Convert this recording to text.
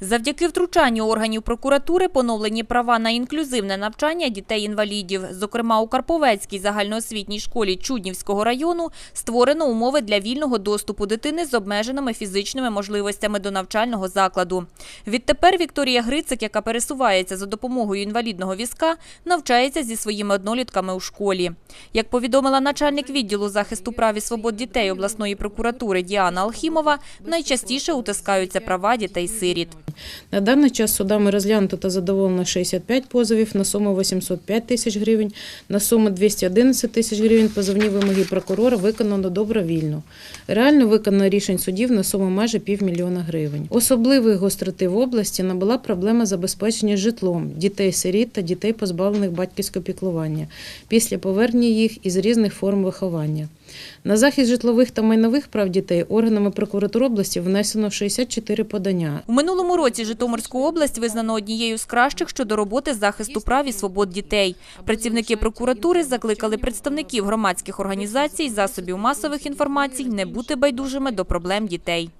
Завдяки втручанню органів прокуратури поновлені права на інклюзивне навчання дітей-інвалідів. Зокрема, у Карповецькій загальноосвітній школі Чуднівського району створено умови для вільного доступу дитини з обмеженими фізичними можливостями до навчального закладу. Відтепер Вікторія Грицик, яка пересувається за допомогою інвалідного візка, навчається зі своїми однолітками у школі. Як повідомила начальник відділу захисту прав і свобод дітей обласної прокуратури Діана Алхімова, найчастіше утискаються права дітей-сиріт. На даний час судами розглянуто та задоволено 65 позовів на суму 805 тисяч гривень, на суму 211 тисяч гривень позовні вимоги прокурора виконано добровільно. Реально виконано рішень судів на суму майже півмільйона гривень. Особливої гостроти в області набула проблема забезпечення житлом дітей-сиріт та дітей, позбавлених батьківського піклування, після повернення їх із різних форм виховання. На захист житлових та майнових прав дітей органами прокуратури області внесено 64 подання. У минулому році Житомирську область визнано однією з кращих щодо роботи захисту прав і свобод дітей. Працівники прокуратури закликали представників громадських організацій, засобів масових інформацій не бути байдужими до проблем дітей.